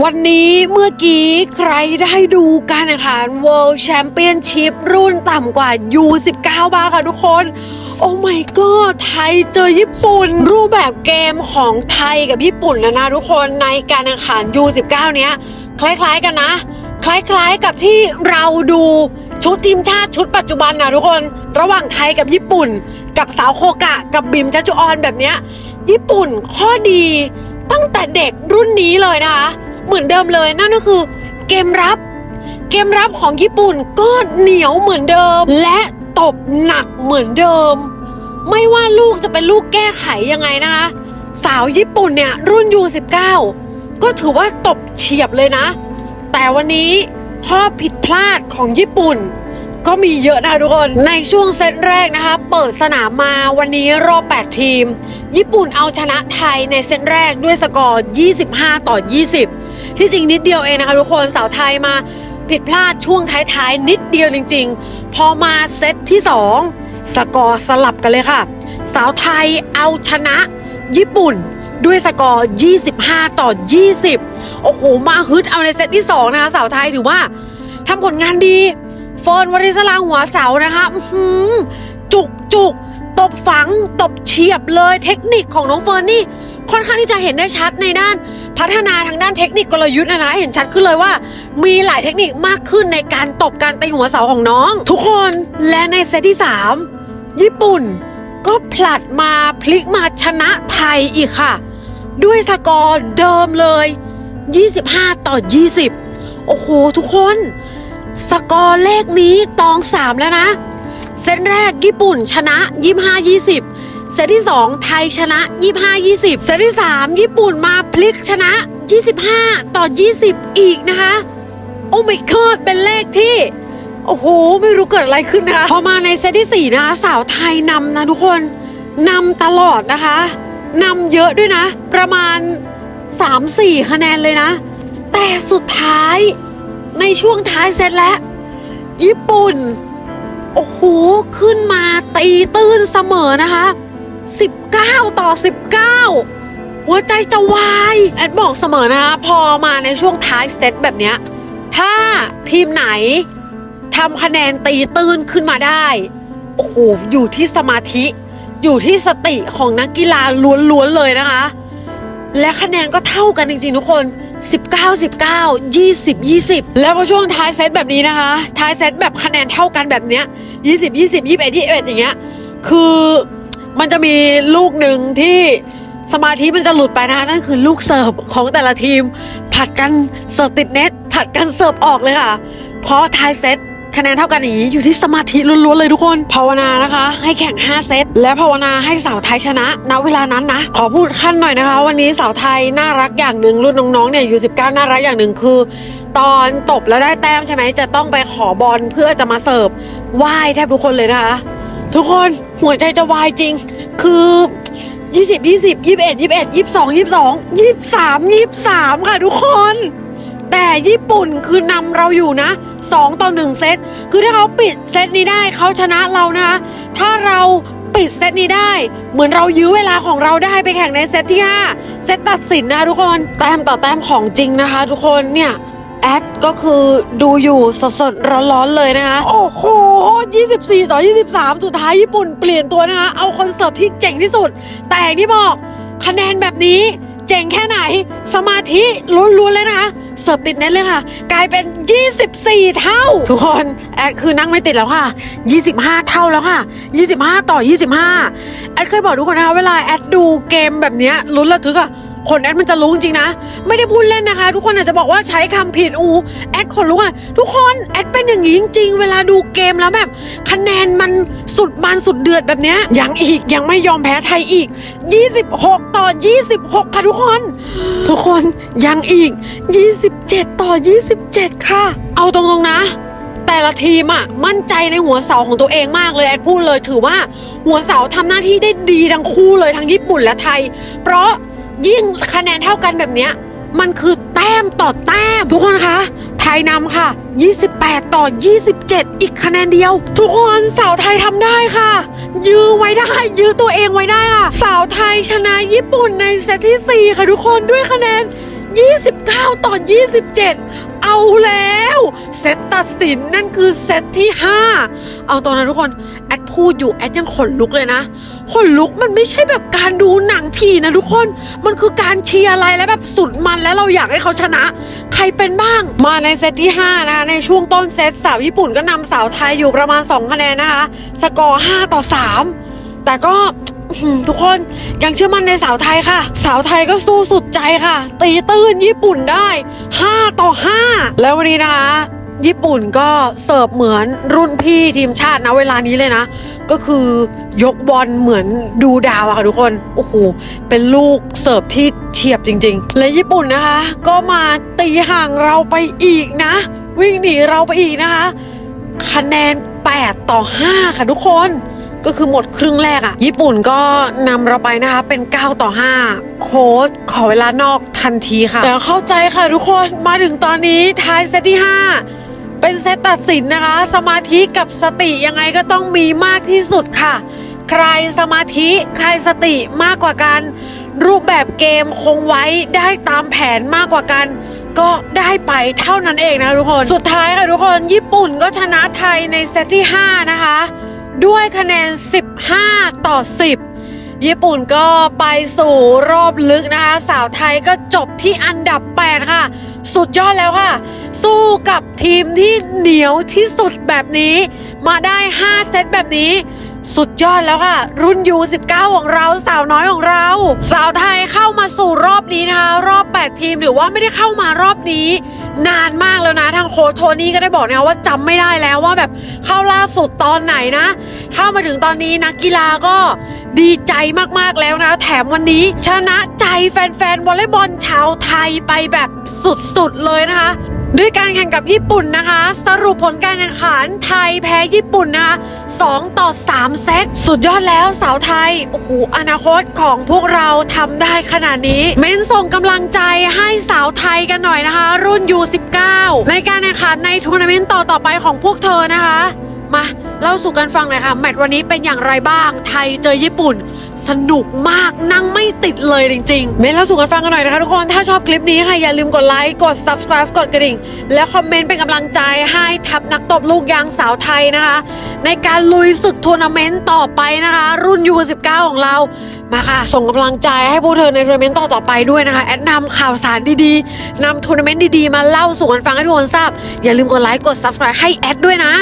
วันนี้เมื่อกี้ใครได้ดูการแข่งขัน World Championship รุ่นต่ำกว่า U19 บ้างค่ะทุกคน โอ้ my god ไทยเจอญี่ปุ่น รูปแบบเกมของไทยกับญี่ปุ่นนะนะทุกคนในการแข่งขัน U19 เนี้ย คล้ายๆกันนะ คล้ายๆกับที่เราดูชุดทีมชาติชุดปัจจุบันนะทุกคน ระหว่างไทยกับญี่ปุ่น กับสาวโคกะ กับบิมจัจุออนแบบเนี้ยญี่ปุ่นข้อดีตั้งแต่เด็กรุ่นนี้เลยนะคะ เหมือนเดิมเลยนั่นก็คือเกมรับ เกมรับของญี่ปุ่นก็เหนียวเหมือนเดิม และตบหนักเหมือนเดิม ไม่ว่าลูกจะเป็นลูกแก้ไขยังไงนะคะสาวญี่ปุ่นเนี่ยรุ่น U19 ก็ถือว่าตบเฉียบเลยนะ แต่วันนี้ข้อผิดพลาดของญี่ปุ่น ก็มีเยอะนะคะทุกคน ในช่วงเซตแรกนะคะ เปิดสนามมาวันนี้รอบ 8 ทีม ญี่ปุ่นเอาชนะไทยในเซตแรกด้วยสกอร์ 25 ต่อ 20 ที่จริงนิดเดียวเองนะคะทุกคนสาวไทยมาผิดพลาดช่วงท้ายๆ นิดเดียวจริง ๆ พอมาเซตที่ 2 สกอร์สลับกันเลยค่ะ สาวไทยเอาชนะ ญี่ปุ่นด้วยสกอร์ 25 ต่อ 20 โอ้โห มาฮึดเอาในเซตที่ 2 นะคะ สาวไทยถือว่าทำผลงานดีเฟิร์นวริศราหัวเสานะคะอื้อหือจุกจุกตบฝัง ตบเฉียบเลยเทคนิคของน้องเฟิร์นนี่ ค่อนข้างที่จะเห็นได้ชัดในด้าน พัฒนาทางด้านเทคนิคกลยุทธ์นะนะเห็นชัดขึ้นเลยว่า มีหลายเทคนิคมากขึ้นในการตบการตีหัวเสาของน้อง ทุกคนและในเซตที่ 3 ญี่ปุ่น ก็ผลัดมาพลิกมาชนะไทยอีกค่ะ ด้วยสกอร์เดิมเลย 25 ต่อ 20 โอ้โห ทุกคน สกอร์เลขนี้ตอง 3 แล้วนะ เซตแรกญี่ปุ่นชนะ 25 20 เซตที่ 2 ไทยชนะ 25 20 เซตที่ 3 ญี่ปุ่นมาพลิกชนะ 25 ต่อ 20 อีกนะคะ โอ้ my god เป็นเลขที่ โอ้โห ไม่รู้เกิดอะไรขึ้นนะคะ พอมาในเซตที่ 4 นะคะ สาวไทยนำนะทุกคนนำตลอดนะคะนำเยอะด้วยนะ ประมาณ 3-4 คะแนนเลยนะ แต่สุดท้ายในช่วงท้ายเซตแล้ว ญี่ปุ่น โอ้โห ขึ้นมาตีตื้นเสมอนะคะ 19 ต่อ 19 หัวใจจะวาย แอดบอกเสมอนะคะพอมาในช่วงท้ายเซตแบบเนี้ย ถ้าทีมไหนทำคะแนนตีตื้นขึ้นมาได้ โอ้โห อยู่ที่สมาธิ อยู่ที่สติของนักกีฬาล้วนๆเลยนะคะ และคะแนนก็เท่ากันจริงๆทุกคน 19 19 20 20 แล้วพอช่วงท้ายเซตแบบนี้นะคะ ท้ายเซตแบบคะแนนเท่ากันแบบเนี้ย20 20 21 21อย่างเงี้ย คือ มันจะมีลูกหนึ่งที่สมาธิมันจะหลุดไปนะนั่นคือลูกเสิร์ฟของแต่ละทีม ผัดกันเสิร์ฟติดเน็ตผัดกันเสิร์ฟออกเลยค่ะ เพราะท้ายเซตคะแนนเท่ากันอย่างนี้อยู่ที่สมาธิล้วนๆเลยทุกคนภาวนานะคะ ให้แข่ง 5 เซตและภาวนาให้สาวไทยชนะณเวลานั้นนะ ขอพูดขั้นหน่อยนะคะ วันนี้สาวไทยน่ารักอย่างหนึ่งรุ่นน้องๆเนี่ยอยู่19 น่ารักอย่างหนึ่งคือ ตอนตบแล้วได้แต้มใช่ไหมจะต้องไปขอบอลเพื่อจะมาเสิร์ฟไหว้แทบทุกคนเลยนะคะ ทุกคนหัวใจจะวายจริง คือ 20 20 21 21 22 22 23 23 ค่ะทุกคน แต่ญี่ปุ่นคือนำเราอยู่นะ 2 ต่อ 1 เซต คือถ้าเขาปิดเซตนี้ได้เขาชนะเรานะคะถ้าเราปิดเซตนี้ได้ เหมือนเรายื้อเวลาของเราได้ไปแข่งในเซตที่ 5 เซตตัดสินนะทุกคน แต้มต่อแต้มของจริงนะคะ ทุกคนเนี่ย แอดก็คือดูอยู่สดๆร้อนๆเลยนะคะโอ้โห 24 ต่อ 23 สุดท้ายญี่ปุ่นเปลี่ยนตัวนะคะ เอาคอนเสิร์ฟที่เจ๋งที่สุด แต่อย่างที่บอกคะแนนแบบนี้เจ๋งแค่ไหน สมาธิล้วนๆเลยนะคะ เสิร์ฟติดเน็ตเลยค่ะ กลายเป็น 24 เท่า ทุกคนแอดคือนั่งไม่ติดแล้วค่ะ 25 เท่าแล้วค่ะ 25 ต่อ 25 แอดเคยบอกทุกคนนะคะ เวลาแอดดูเกมแบบนี้ลุ้นระทึกอะ คนแอดมันจะรู้จริงๆนะ ไม่ได้พูดเล่นนะคะ ทุกคนอาจจะบอกว่าใช้คำผิดอูแอดขนลุกอะทุกคนแอดเป็นอย่างนี้จริง ๆ เวลาดูเกมแล้วแบบ คะแนนมันสุดมันสุดเดือดแบบเนี้ยยังอีกยังไม่ยอมแพ้ไทยอีก 26 ต่อ 26 ค่ะทุกคน ทุกคนยังอีก 27 ต่อ 27 ค่ะ เอาตรงๆนะแต่ละทีมอะมั่นใจในหัวเสาของตัวเองมากเลยแอดพูดเลยถือว่าหัวเสาทำหน้าที่ได้ดีทั้งคู่เลยทั้งญี่ปุ่นและไทย เพราะ ยิ่งคะแนนเท่ากันแบบเนี้ยมันคือแต้มต่อแต้ม ทุกคนคะ ไทยนำค่ะ 28 ต่อ 27 อีกคะแนนเดียว ทุกคนสาวไทยทำได้ค่ะ ยื้อไว้ได้ ยื้อตัวเองไว้ได้ค่ะ สาวไทยชนะญี่ปุ่นในเซตที่ 4 ค่ะทุกคนด้วยคะแนน 29 ต่อ 27 เอาแล้ว เซตตัดสินนั่นคือเซตที่ 5 เอาตอนนั้นทุกคน แอดพูดอยู่ แอดยังขนลุกเลยนะ ขนลุกมันไม่ใช่แบบการดูหนังผีนะทุกคน มันคือการเชียร์อะไรและแบบสุดมันและเราอยากให้เขาชนะ ใครเป็นบ้าง มาในเซตที่ 5 นะคะ ในช่วงต้นเซตสาวญี่ปุ่นก็นำสาวไทยอยู่ประมาณ 2 คะแนนนะคะ สกอร์ 5 ต่อ 3 แต่ก็ทุกคนยังเชื่อมั่นในสาวไทยค่ะ สาวไทยก็สู้สุดใจค่ะ ตีตื้นญี่ปุ่นได้ 5 ต่อ 5 แล้ววันนี้นะคะ ญี่ปุ่นก็เสิร์ฟเหมือนรุ่นพี่ทีมชาตินะเวลานี้เลยนะ ก็คือยกบอลเหมือนดูดาวอะค่ะทุกคน โอ้โห เป็นลูกเสิร์ฟที่เฉียบจริง ๆ และญี่ปุ่นนะคะ ก็มาตีห่างเราไปอีกนะ วิ่งหนีเราไปอีกนะคะ คะแนน 8 ต่อ 5 ค่ะทุกคนก็คือหมดครึ่งแรกอะญี่ปุ่นก็นำเราไปนะคะ เป็น 9 ต่อ 5 โค้ชขอเวลานอกทันทีค่ะ แต่เข้าใจค่ะทุกคนมาถึงตอนนี้ท้ายเซตที่ 5 เป็นเซตตัดสินนะคะ สมาธิกับสติยังไงก็ต้องมีมากที่สุดค่ะ ใครสมาธิใครสติมากกว่ากัน รูปแบบเกมคงไว้ได้ตามแผนมากกว่ากัน ก็ได้ไปเท่านั้นเองนะทุกคน สุดท้ายค่ะทุกคนญี่ปุ่นก็ชนะไทยในเซตที่ 5 นะคะ ด้วยคะแนน 15 ต่อ 10 ญี่ปุ่นก็ไปสู่รอบลึกนะคะ สาวไทยก็จบที่อันดับ 8 ค่ะ สุดยอดแล้วค่ะ สู้กับทีมที่เหนียวที่สุดแบบนี้ มาได้ 5 เซตแบบนี้สุดยอดแล้วค่ะ รุ่นยู19 ของเราสาวน้อยของเรา สาวไทยเข้ามาสู่รอบนี้นะคะร 8 ทีมหรือว่าไม่ได้เข้ามารอบนี้ นานมากแล้วนะทางโค้ชโทนี่ก็ได้บอกนะว่าจำไม่ได้แล้วว่าแบบเข้าล่าสุดตอนไหนนะเข้ามาถึงตอนนี้นักกีฬาก็ดีใจมากๆแล้วนะ แถมวันนี้ชนะใจแฟนๆวอลเลย์บอลชาวไทยไปแบบสุดๆเลยนะคะ ด้วยการแข่งกับญี่ปุ่นนะคะ สรุปผลการแข่งขันไทยแพ้ญี่ปุ่นนะคะ2ต่อ 3 เซต สุดยอดแล้วสาวไทย โอ้โห อนาคตของพวกเราทำได้ขนาดนี้ เม้นส่งกำลังใจให้สาวไทยกันหน่อยนะคะ รุ่น U19 ในการแข่งขันในทัวร์นาเมนต์ต่อ ๆ ไปของพวกเธอนะคะ มาเล่าสู่กันฟังหน่อยค่ะแมตช์วันนี้เป็นอย่างไรบ้าง ไทยเจอญี่ปุ่น สนุกมากนั่งไม่ติดเลยจริงๆเมนเล่าสู่กันฟังกันหน่อยนะคะทุกคนถ้าชอบคลิปนี้ค่ะอย่าลืมกดไลค์กด subscribe กดกระดิ่ง และคอมเมนต์เป็นกำลังใจให้ทัพนักตบลูกยางสาวไทยนะคะ ในการลุยศึกทัวร์นาเมนต์ต่อไปนะคะ รุ่น U19 ของเรามาค่ะ ส่งกำลังใจให้พวกเธอในทัวร์นาเมนต์ต่อๆไปด้วยนะคะแอดนำข่าวสารดีๆนำทัวร์นาเมนต์ดีๆมาเล่าสู่กันฟังให้ทุกคนทราบอย่าลืมกดไลค์กด subscribe ให้แอดด้วยนะ